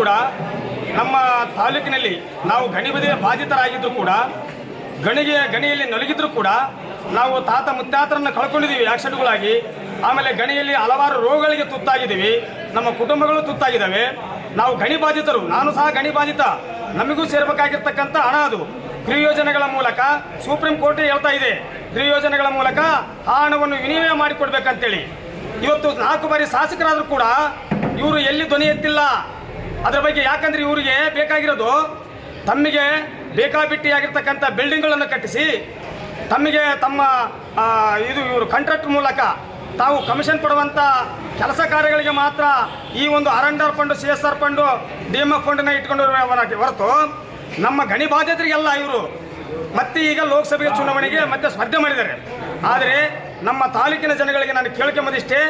ಕೂಡ ನಮ್ಮ ತಾಲೂಕಿನಲ್ಲಿ ನಾವು ಗಣಿ ಬದಿಯ ಬಾಧಿತರಾಗಿದ್ದರೂ ಕೂಡ, ಗಣಿಗೆ, ಗಣಿಯಲ್ಲಿ ನಲುಗಿದ್ರು ಕೂಡ ನಾವು ತಾತ ಮುತ್ತಾತರನ್ನು ಕಳ್ಕೊಂಡಿದ್ದೀವಿ ಆಕ್ಸಿಡೆಂಟ್ಗಳಾಗಿ ಆಮೇಲೆ ಗಣಿಯಲ್ಲಿ ಹಲವಾರು ರೋಗಗಳಿಗೆ ತುತ್ತಾಗಿದ್ದೀವಿ. ನಮ್ಮ ಕುಟುಂಬಗಳು ತುತ್ತಾಗಿದ್ದಾವೆ. ನಾವು ಗಣಿ ಬಾಧಿತರು. ನಾನು ಸಹ ಗಣಿ ಬಾಧಿತ. ನಮಗೂ ಸೇರ್ಬೇಕಾಗಿರ್ತಕ್ಕಂಥ ಹಣ ಅದು. ಗೃಹ ಯೋಜನೆಗಳ ಮೂಲಕ ಸುಪ್ರೀಂ ಕೋರ್ಟ್ ಹೇಳ್ತಾ ಇದೆ. ಗೃಹ ಯೋಜನೆಗಳ ಮೂಲಕ ಆ ಹಣವನ್ನು ವಿನಿಮಯ ಮಾಡಿಕೊಡ್ಬೇಕಂತೇಳಿ. ಇವತ್ತು ನಾಲ್ಕು ಬಾರಿ ಶಾಸಕರಾದರೂ ಕೂಡ ಇವರು ಎಲ್ಲಿ ಧ್ವನಿ ಎತ್ತಿಲ್ಲ. ಅದರ ಬಗ್ಗೆ ಯಾಕಂದ್ರೆ ಇವರಿಗೆ ಬೇಕಾಗಿರೋದು ತಮಗೆ ಬೇಕಾಬಿಟ್ಟಿಯಾಗಿರ್ತಕ್ಕಂಥ ಬಿಲ್ಡಿಂಗ್ಗಳನ್ನು ಕಟ್ಟಿಸಿ ತಮಗೆ ತಮ್ಮ ಇದು ಇವರು ಕಾಂಟ್ರಾಕ್ಟ್ ಮೂಲಕ ತಾವು ಕಮಿಷನ್ ಪಡುವಂಥ ಕೆಲಸ ಕಾರ್ಯಗಳಿಗೆ ಮಾತ್ರ ಈ ಒಂದು R R fund C S R fund D M F ಫಂಡನ್ನ ಇಟ್ಕೊಂಡು ಹೊರತು ನಮ್ಮ ಗಣಿ ಬಾಧ್ಯತೆರಿಗೆಲ್ಲ ಇವರು ಮತ್ತೆ ಈಗ ಲೋಕಸಭೆ ಚುನಾವಣೆಗೆ ಮತ್ತೆ ಸ್ಪರ್ಧೆ ಮಾಡಿದ್ದಾರೆ. ಆದರೆ ನಮ್ಮ ತಾಲೂಕಿನ ಜನಗಳಿಗೆ ನಾನು ಕೇಳ್ಕೊಂಬದಿಷ್ಟೇ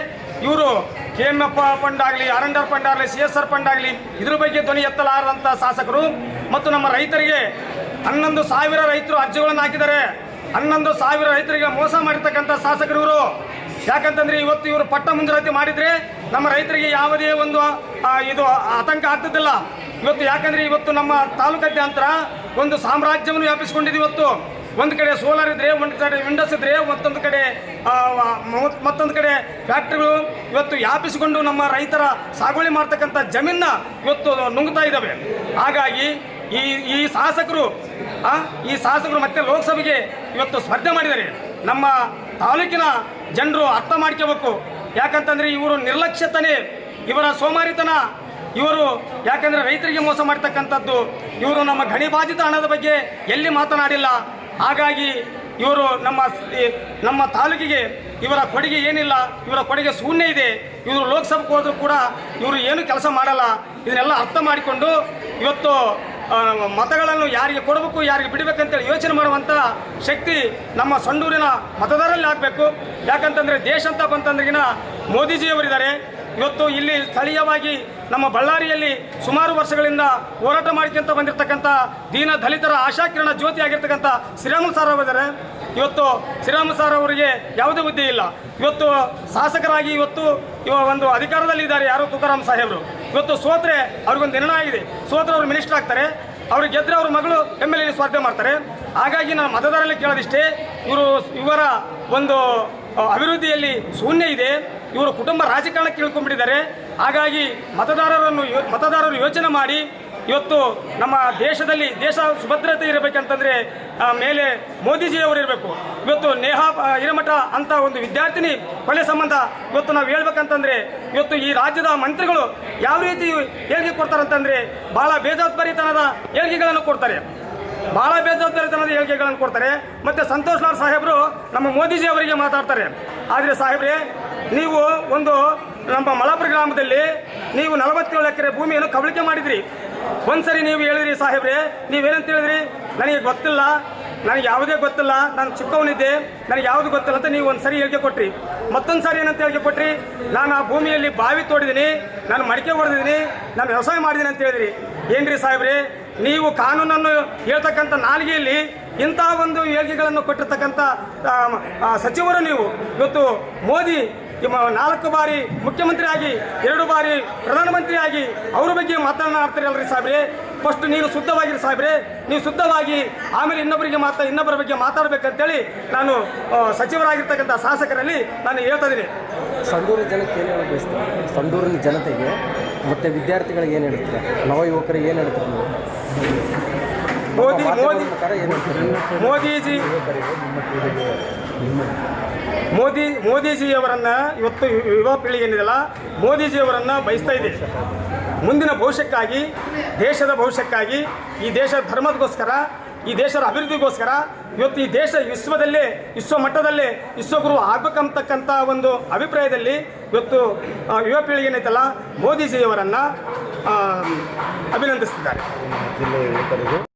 ಇವರು ಕೆ ಎಂ ಎಫ್ ಫಂಡ್ ಆಗಲಿ ಆರ್ ಎನ್ ಆಗಲಿ, ಸಿ ಎಸ್ ಆರ್ ಫಂಡ್ ಆಗಲಿ, ಇದ್ರ ಬಗ್ಗೆ ಧ್ವನಿ ಎತ್ತಲಾರದಂಥ ಶಾಸಕರು ಮತ್ತು ನಮ್ಮ ರೈತರಿಗೆ ಹನ್ನೊಂದು ಸಾವಿರ ರೈತರು ಅರ್ಜಿಗಳನ್ನು ಹಾಕಿದ್ದಾರೆ. ಹನ್ನೊಂದು ಸಾವಿರ ರೈತರಿಗೆ ಮೋಸ ಮಾಡಿರ್ತಕ್ಕಂಥ ಶಾಸಕರು ಇವರು. ಯಾಕಂತಂದ್ರೆ ಇವತ್ತು ಇವರು ಪಟ್ಟ ಮುಂಜೂರಾತಿ ಮಾಡಿದ್ರೆ ನಮ್ಮ ರೈತರಿಗೆ ಯಾವುದೇ ಒಂದು ಇದು ಆತಂಕ ಆಗ್ತದಿಲ್ಲ. ಇವತ್ತು ಯಾಕಂದ್ರೆ ಇವತ್ತು ನಮ್ಮ ತಾಲೂಕಾದ್ಯಂತರ ಒಂದು ಸಾಮ್ರಾಜ್ಯವನ್ನು ವ್ಯಾಪಿಸಿಕೊಂಡಿದೆ ಇವತ್ತು. ಒಂದು ಕಡೆ ಸೋಲಾರ್ ಇದ್ರೆ, ಒಂದು ಕಡೆ ವಿಂಡೋಸ್ ಇದ್ರೆ, ಮತ್ತೊಂದು ಕಡೆ ಮತ್ತೊಂದು ಕಡೆ ಫ್ಯಾಕ್ಟ್ರಿಗಳು ಇವತ್ತು ವ್ಯಾಪಿಸಿಕೊಂಡು ನಮ್ಮ ರೈತರ ಸಾಗುವಳಿ ಮಾಡ್ತಕ್ಕಂಥ ಜಮೀನ ಇವತ್ತು ನುಂಗ್ತಾ ಇದ್ದಾವೆ ಹಾಗಾಗಿ ಈ ಈ ಶಾಸಕರು ಈ ಶಾಸಕರು ಮತ್ತೆ ಲೋಕಸಭೆಗೆ ಇವತ್ತು ಸ್ಪರ್ಧೆ ಮಾಡಿದ್ದಾರೆ. ನಮ್ಮ ತಾಲೂಕಿನ ಜನರು ಅರ್ಥ ಮಾಡ್ಕೋಬೇಕು. ಯಾಕಂತಂದ್ರೆ ಇವರು ನಿರ್ಲಕ್ಷ್ಯತನೇ, ಇವರ ಸೋಮಾರಿತನ, ಇವರು ಯಾಕಂದ್ರೆ ರೈತರಿಗೆ ಮೋಸ ಮಾಡ್ತಕ್ಕಂಥದ್ದು, ಇವರು ನಮ್ಮ ಗಣಿಬಾಧಿತ ಹಣದ ಬಗ್ಗೆ ಎಲ್ಲಿ ಮಾತನಾಡಿಲ್ಲ. ಹಾಗಾಗಿ ಇವರು ನಮ್ಮ ನಮ್ಮ ತಾಲೂಕಿಗೆ ಇವರ ಕೊಡುಗೆ ಏನಿಲ್ಲ, ಇವರ ಕೊಡುಗೆ ಶೂನ್ಯ ಇದೆ. ಇವರು ಲೋಕಸಭೆಗೆ ಹೋದರೂ ಕೂಡ ಇವರು ಏನು ಕೆಲಸ ಮಾಡಲ್ಲ. ಇದನ್ನೆಲ್ಲ ಅರ್ಥ ಮಾಡಿಕೊಂಡು ಇವತ್ತು ಮತಗಳನ್ನು ಯಾರಿಗೆ ಕೊಡಬೇಕು, ಯಾರಿಗೆ ಬಿಡಬೇಕಂತೇಳಿ ಯೋಚನೆ ಮಾಡುವಂಥ ಶಕ್ತಿ ನಮ್ಮ ಸಂಡೂರಿನ ಮತದಾರರಲ್ಲಿ ಆಗಬೇಕು. ಯಾಕಂತಂದರೆ ದೇಶ ಅಂತ ಬಂತಂದ್ರಿಗಿನ ಮೋದಿಜಿಯವರಿದ್ದಾರೆ. ಇವತ್ತು ಇಲ್ಲಿ ಸ್ಥಳೀಯವಾಗಿ ನಮ್ಮ ಬಳ್ಳಾರಿಯಲ್ಲಿ ಸುಮಾರು ವರ್ಷಗಳಿಂದ ಹೋರಾಟ ಮಾಡಿಕೊಂತ ಬಂದಿರತಕ್ಕಂಥ ದೀನ ದಲಿತರ ಆಶಾಕಿರಣ ಜ್ಯೋತಿ ಆಗಿರ್ತಕ್ಕಂಥ ಶ್ರೀರಾಮುಲು ಸರ್ ಅವರಿದ್ದಾರೆ. ಇವತ್ತು ಶ್ರೀರಾಮುಲು ಸಾರ್ ಅವರಿಗೆ ಯಾವುದೇ ಹುದ್ದೆ ಇಲ್ಲ. ಇವತ್ತು ಶಾಸಕರಾಗಿ ಇವತ್ತು ಇವ ಒಂದು ಅಧಿಕಾರದಲ್ಲಿದ್ದಾರೆ ಯಾರು? ತುಕಾರಾಮ್ ಸಾಹೇಬರು. ಇವತ್ತು ಸೋತ್ರೆ ಅವ್ರಿಗೊಂದು ನಿರ್ಣಯ ಆಗಿದೆ. ಸೋತ್ರೆ ಅವರು ಮಿನಿಸ್ಟರ್ ಆಗ್ತಾರೆ. ಅವ್ರಿಗೆ ಗೆದ್ದರೆ ಅವ್ರ ಮಗಳು ಎಂ ಎಲ್ ಎ ಸ್ಪರ್ಧೆ ಮಾಡ್ತಾರೆ. ಹಾಗಾಗಿ ನಾನು ಮತದಾರರಲ್ಲಿ ಕೇಳೋದಿಷ್ಟೇ, ಇವರು ಇವರ ಒಂದು ಅಭಿವೃದ್ಧಿಯಲ್ಲಿ ಶೂನ್ಯ ಇದೆ. ಇವರು ಕುಟುಂಬ ರಾಜಕಾರಣ ಇಳ್ಕೊಂಡ್ಬಿಟ್ಟಿದ್ದಾರೆ ಹಾಗಾಗಿ ಮತದಾರರನ್ನು ಮತದಾರರು ಯೋಚನೆ ಮಾಡಿ, ಇವತ್ತು ನಮ್ಮ ದೇಶದಲ್ಲಿ ದೇಶ ಸುಭದ್ರತೆ ಇರಬೇಕಂತಂದರೆ ಮೇಲೆ ಮೋದಿಜಿಯವರು ಇರಬೇಕು. ಇವತ್ತು ನೇಹಾ ಹಿರಮಠ ಅಂತ ಒಂದು ವಿದ್ಯಾರ್ಥಿನಿ ಕೊಲೆ ಸಂಬಂಧ ಇವತ್ತು ನಾವು ಹೇಳ್ಬೇಕಂತಂದರೆ, ಇವತ್ತು ಈ ರಾಜ್ಯದ ಮಂತ್ರಿಗಳು ಯಾವ ರೀತಿ ಹೇಳಿಕೆ ಕೊಡ್ತಾರಂತಂದರೆ ಭಾಳ ಬೇಜವಾಬ್ದಾರಿತನದ ಹೇಳಿಕೆಗಳನ್ನು ಕೊಡ್ತಾರೆ. ಬಹಳ ಬೇಜವಾಬ್ದಾರಿತನದ ಹೇಳಿಕೆಗಳನ್ನು ಕೊಡ್ತಾರೆ. ಮತ್ತೆ ಸಂತೋಷ್ ಲಾಲ್ ಸಾಹೇಬರು ನಮ್ಮ ಮೋದಿಜಿ ಅವರಿಗೆ ಮಾತಾಡ್ತಾರೆ. ಆದರೆ ಸಾಹೇಬ್ರೆ, ನೀವು ಒಂದು ನಮ್ಮ ಮಲಪುರ ಗ್ರಾಮದಲ್ಲಿ ನೀವು ನಲವತ್ತೇಳು ಎಕರೆ ಭೂಮಿಯನ್ನು ಕಬಳಿಕೆ ಮಾಡಿದ್ರಿ. ಒಂದ್ಸರಿ ನೀವು ಹೇಳಿದ್ರಿ ಸಾಹೇಬ್ರೆ, ನೀವೇನಂತ ಹೇಳಿದ್ರಿ? ನನಗೆ ಗೊತ್ತಿಲ್ಲ, ನನಗೆ ಯಾವುದೇ ಗೊತ್ತಿಲ್ಲ, ನಾನು ಚಿಕ್ಕವನಿದ್ದೆ, ನನಗೆ ಯಾವುದು ಗೊತ್ತಿಲ್ಲ ಅಂತ ನೀವು ಒಂದು ಸರಿ ಹೇಳಿಕೆ ಕೊಟ್ರಿ. ಮತ್ತೊಂದು ಸಾರಿ ಏನಂತ ಹೇಳಿಕೆ ಕೊಟ್ರಿ? ನಾನು ಆ ಭೂಮಿಯಲ್ಲಿ ಬಾವಿ ತೋಡಿದ್ದೀನಿ, ನಾನು ಮಡಿಕೆ ಹೊಡೆದಿದ್ದೀನಿ, ನಾನು ವ್ಯವಸಾಯ ಮಾಡಿದ್ದೀನಿ ಅಂತ ಹೇಳಿದ್ರಿ. ಏನ್ರಿ ಸಾಹೇಬ್ರಿ? ನೀವು ಕಾನೂನನ್ನು ಹೇಳ್ತಕ್ಕಂಥ ನಾಲಿಗೆಯಲ್ಲಿ ಇಂಥ ಒಂದು ಹೇಳಿಕೆಗಳನ್ನು ಕೊಟ್ಟಿರ್ತಕ್ಕಂಥ ಸಚಿವರು ನೀವು. ಇವತ್ತು ಮೋದಿ ನಾಲ್ಕು ಬಾರಿ ಮುಖ್ಯಮಂತ್ರಿ ಆಗಿ ಎರಡು ಬಾರಿ ಪ್ರಧಾನಮಂತ್ರಿ ಆಗಿ ಅವ್ರ ಬಗ್ಗೆ ಮಾತನಾಡ್ತೀರಲ್ರಿ ಸಾಹೇಬ್ರೆ? ಫಸ್ಟ್ ನೀನು ಶುದ್ಧವಾಗಿರಿ ಸಾಹೇಬ್ರೆ. ನೀವು ಶುದ್ಧವಾಗಿ ಆಮೇಲೆ ಇನ್ನೊಬ್ಬರಿಗೆ ಮಾತಾ, ಇನ್ನೊಬ್ಬರ ಬಗ್ಗೆ ಮಾತಾಡಬೇಕಂತೇಳಿ ನಾನು ಸಚಿವರಾಗಿರ್ತಕ್ಕಂಥ ಶಾಸಕರಲ್ಲಿ ನಾನು ಹೇಳ್ತಾ ಇದ್ದೀನಿ. ಸಂಡೂರಿನ ಜನಕ್ಕೆ ಏನು ಹೇಳೋದು ಬಯಸ್ತೀನಿ ಸಂಡೂರಿನ ಜನತೆಗೆ ಮತ್ತು ವಿದ್ಯಾರ್ಥಿಗಳಿಗೆ ಏನು ಹೇಳ್ತೀರಾ? ನವ ಯುವಕರಿಗೆ ಏನು ಹೇಳ್ತೀರಾ ಮೋದಿ ಮೋದಿ. ಮೋದಿಜಿ. ಮೋದಿ ಮೋದಿಜಿಯವರನ್ನ ಇವತ್ತು ಯುವ ಪೀಳಿಗೆ ಏನಿದೆಯಲ್ಲ ಮೋದಿಜಿಯವರನ್ನ ಬಯಸ್ತಾ ಇದೆ. ಮುಂದಿನ ಭವಿಷ್ಯಕ್ಕಾಗಿ ದೇಶದ ಭವಿಷ್ಯಕ್ಕಾಗಿ ಈ ದೇಶದ ಧರ್ಮದಗೋಸ್ಕರ ಈ ದೇಶದ ಅಭಿವೃದ್ಧಿಗೋಸ್ಕರ ಇವತ್ತು ಈ ದೇಶ ವಿಶ್ವದಲ್ಲೇ ವಿಶ್ವ ಮಟ್ಟದಲ್ಲೇ ವಿಶ್ವಗುರು ಆಗ್ಬೇಕಂತಕ್ಕಂಥ ಒಂದು ಅಭಿಪ್ರಾಯದಲ್ಲಿ ಇವತ್ತು ಯುವ ಪೀಳಿಗೆ ಏನೈತಲ್ಲ ಮೋದಿಜಿಯವರನ್ನು ಯುವಕರಿಗೂ